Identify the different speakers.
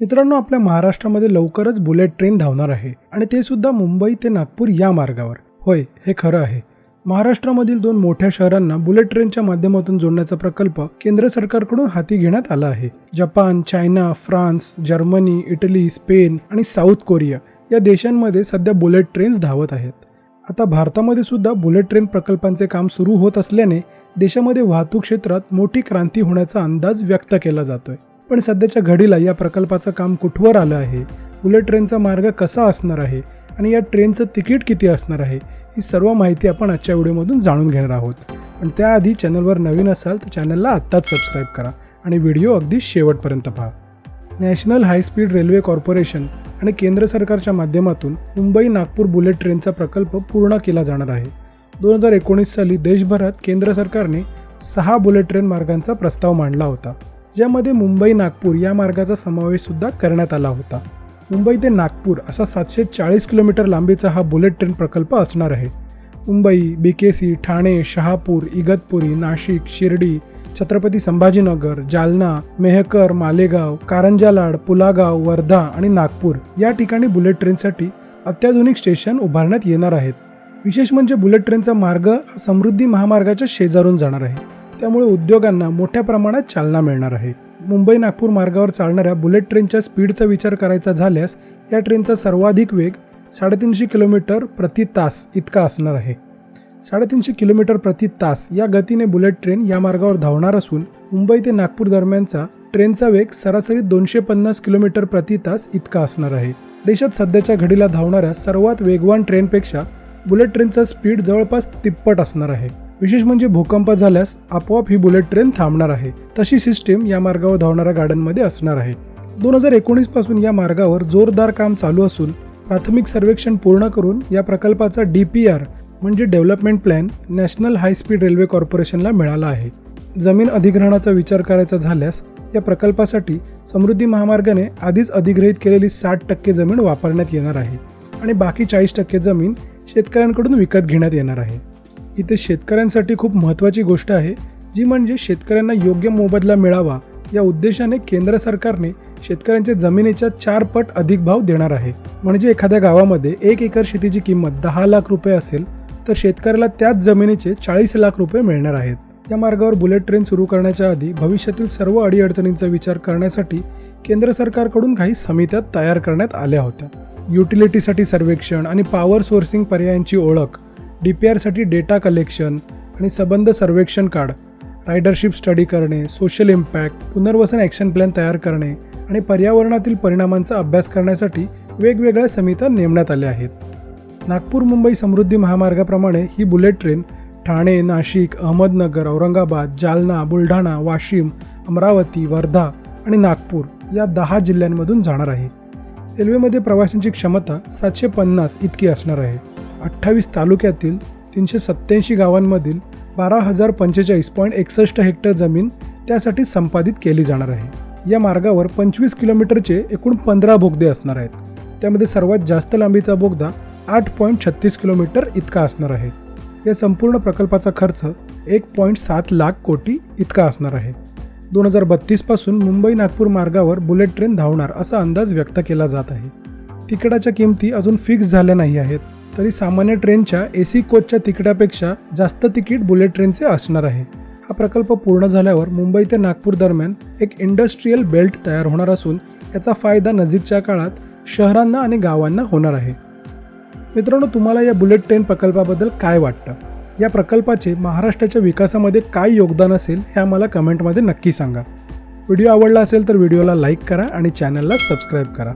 Speaker 1: मित्रांनो आपल्या महाराष्ट्रामध्ये लवकरच बुलेट ट्रेन धावणार आहे आणि ते सुद्धा मुंबई ते नागपूर या मार्गावर. होय हे खरं आहे. महाराष्ट्रामधील दोन मोठ्या शहरांना बुलेट ट्रेनच्या माध्यमातून जोडण्याचा प्रकल्प केंद्र सरकारकडून हाती घेण्यात आला आहे. Japan China France Germany Italy Spain आणि साऊथ कोरिया या देशांमध्ये सध्या बुलेट ट्रेन्स धावत आहेत. आता भारतामध्ये सुद्धा बुलेट ट्रेन प्रकल्पांचे काम सुरू होत असल्याने देशामध्ये वाहतूक क्षेत्रात मोठी क्रांती होण्याचा अंदाज व्यक्त केला जातोय. पण सध्याच्या घडीला या प्रकल्पाचं काम कुठवर आलं आहे? बुलेट ट्रेनचा मार्ग कसा असणार आहे? आणि या ट्रेनचं तिकीट किती असणार आहे? ही सर्व माहिती आपण आजच्या व्हिडिओमधून जाणून घेणार आहोत. पण त्याआधी चॅनलवर नवीन असाल तर चॅनलला आत्ताच सबस्क्राईब करा आणि व्हिडिओ अगदी शेवटपर्यंत पहा. नॅशनल हायस्पीड रेल्वे कॉर्पोरेशन आणि केंद्र सरकारच्या माध्यमातून मुंबई नागपूर बुलेट ट्रेनचा प्रकल्प पूर्ण केला जाणार आहे. दोन हजार एकोणीस साली देशभरात केंद्र सरकारने सहा बुलेट ट्रेन मार्गांचा प्रस्ताव मांडला होता. ज्यामध्ये मुंबई नागपूर या मार्गाचा समावेशसुद्धा करण्यात आला होता. मुंबई ते नागपूर असा सातशे चाळीस किलोमीटर लांबीचा हा बुलेट ट्रेन प्रकल्प असणार आहे. मुंबई बी ठाणे शहापूर इगतपुरी नाशिक शिर्डी छत्रपती संभाजीनगर जालना मेहकर मालेगाव कारंजालाड पुलागाव वर्धा आणि नागपूर या ठिकाणी बुलेट ट्रेनसाठी अत्याधुनिक स्टेशन उभारण्यात येणार आहेत. विशेष म्हणजे बुलेट ट्रेनचा मार्ग हा समृद्धी महामार्गाच्या शेजारून जाणार आहे. त्यामुळे उद्योगांना मोठ्या प्रमाणात चालना मिळणार आहे. मुंबई नागपूर मार्गावर चालणाऱ्या बुलेट ट्रेनच्या स्पीडचा विचार करायचा झाल्यास या ट्रेनचा सर्वाधिक वेग साडेतीनशे किलोमीटर प्रति तास इतका असणार आहे. साडेतीनशे किलोमीटर प्रति तास या गतीने बुलेट ट्रेन या मार्गावर धावणार असून मुंबई ते नागपूर दरम्यानचा ट्रेनचा वेग सरासरी दोनशे पन्नास किलोमीटर प्रति तास इतका असणार आहे. देशात सध्याच्या घडीला धावणाऱ्या सर्वात वेगवान ट्रेनपेक्षा बुलेट ट्रेनचा स्पीड जवळपास तिप्पट असणार आहे. विशेष म्हणजे भूकंप झाल्यास आपोआप ही बुलेट ट्रेन थांबणार आहे. तशी सिस्टीम या मार्गावर धावणाऱ्या गाड्यांमध्ये असणार आहे. दोन हजार एकोणीसपासून या मार्गावर जोरदार काम चालू असून प्राथमिक सर्वेक्षण पूर्ण करून या प्रकल्पाचा डी पी आर म्हणजे development plan national high speed railway कॉर्पोरेशनला मिळाला आहे. जमीन अधिग्रहणाचा विचार करायचा झाल्यास या प्रकल्पासाठी समृद्धी महामार्गाने आधीच अधिग्रहित केलेली साठ टक्के जमीन वापरण्यात येणार आहे आणि बाकी चाळीस टक्के जमीन शेतकऱ्यांकडून विकत घेण्यात येणार आहे. इथे शेतकऱ्यांसाठी खूप महत्त्वाची गोष्ट आहे जी म्हणजे शेतकऱ्यांना योग्य मोबदला मिळावा या उद्देशाने केंद्र सरकारने शेतकऱ्यांच्या जमिनीच्या चार पट अधिक भाव देणार आहे. म्हणजे एखाद्या गावामध्ये एक एकर शेतीची किंमत दहा लाख रुपये असेल तर शेतकऱ्याला त्याच जमिनीचे चाळीस लाख रुपये मिळणार आहेत. या मार्गावर बुलेट ट्रेन सुरू करण्याच्या आधी भविष्यातील सर्व अडीअडचणींचा विचार करण्यासाठी केंद्र सरकारकडून काही समित्या तयार करण्यात आल्या होत्या. युटिलिटीसाठी सर्वेक्षण आणि पॉवर सोर्सिंग पर्यायांची ओळख डी पी आरसाठी डेटा कलेक्शन आणि सबंध सर्वेक्षण कार्ड रायडरशिप स्टडी करणे सोशल इम्पॅक्ट पुनर्वसन ॲक्शन प्लॅन तयार करणे आणि पर्यावरणातील परिणामांचा अभ्यास करण्यासाठी वेगवेगळ्या समित्या नेमण्यात आल्या आहेत. नागपूर मुंबई समृद्धी महामार्गाप्रमाणे ही बुलेट ट्रेन ठाणे नाशिक अहमदनगर औरंगाबाद जालना बुलढाणा वाशिम अमरावती वर्धा आणि नागपूर या दहा जिल्ह्यांमधून जाणार आहे. रेल्वेमध्ये प्रवाशांची क्षमता सातशे पन्नास इतकी असणार आहे. अठ्ठावीस तालुक्यातील तीनशे सत्त्याऐंशी गावांमधील बारा हजार पंचेचाळीस पॉईंट एकसष्ट हेक्टर जमीन त्यासाठी संपादित केली जाणार आहे. या मार्गावर पंचवीस किलोमीटरचे एकूण पंधरा बोगदे असणार आहेत. त्यामध्ये सर्वात जास्त लांबीचा बोगदा आठ पॉईंट छत्तीस किलोमीटर इतका असणार आहे. या संपूर्ण प्रकल्पाचा खर्च एक पॉईंट सात लाख कोटी इतका असणार आहे. दोन हजार बत्तीसपासून मुंबई नागपूर मार्गावर बुलेट ट्रेन धावणार असा अंदाज व्यक्त केला जात आहे. तिकिटाच्या किमती अजून फिक्स झाल्या नाही आहेत. तरी सामान्य ट्रेनच्या ए सी कोचच्या तिकिटापेक्षा जास्त तिकीट बुलेट ट्रेनचे असणार आहे. हा प्रकल्प पूर्ण झाल्यावर मुंबई ते नागपूर दरम्यान एक इंडस्ट्रीयल बेल्ट तयार होणार असून याचा फायदा नजीकच्या काळात शहरांना आणि गावांना होणार आहे. मित्रांनो तुम्हाला या बुलेट ट्रेन प्रकल्पाबद्दल काय वाटतं? या प्रकल्पाचे महाराष्ट्राच्या विकासामध्ये काय योगदान असेल हे आम्हाला कमेंटमध्ये नक्की सांगा. व्हिडिओ आवडला असेल तर व्हिडिओला लाईक करा आणि चॅनलला सबस्क्राईब करा.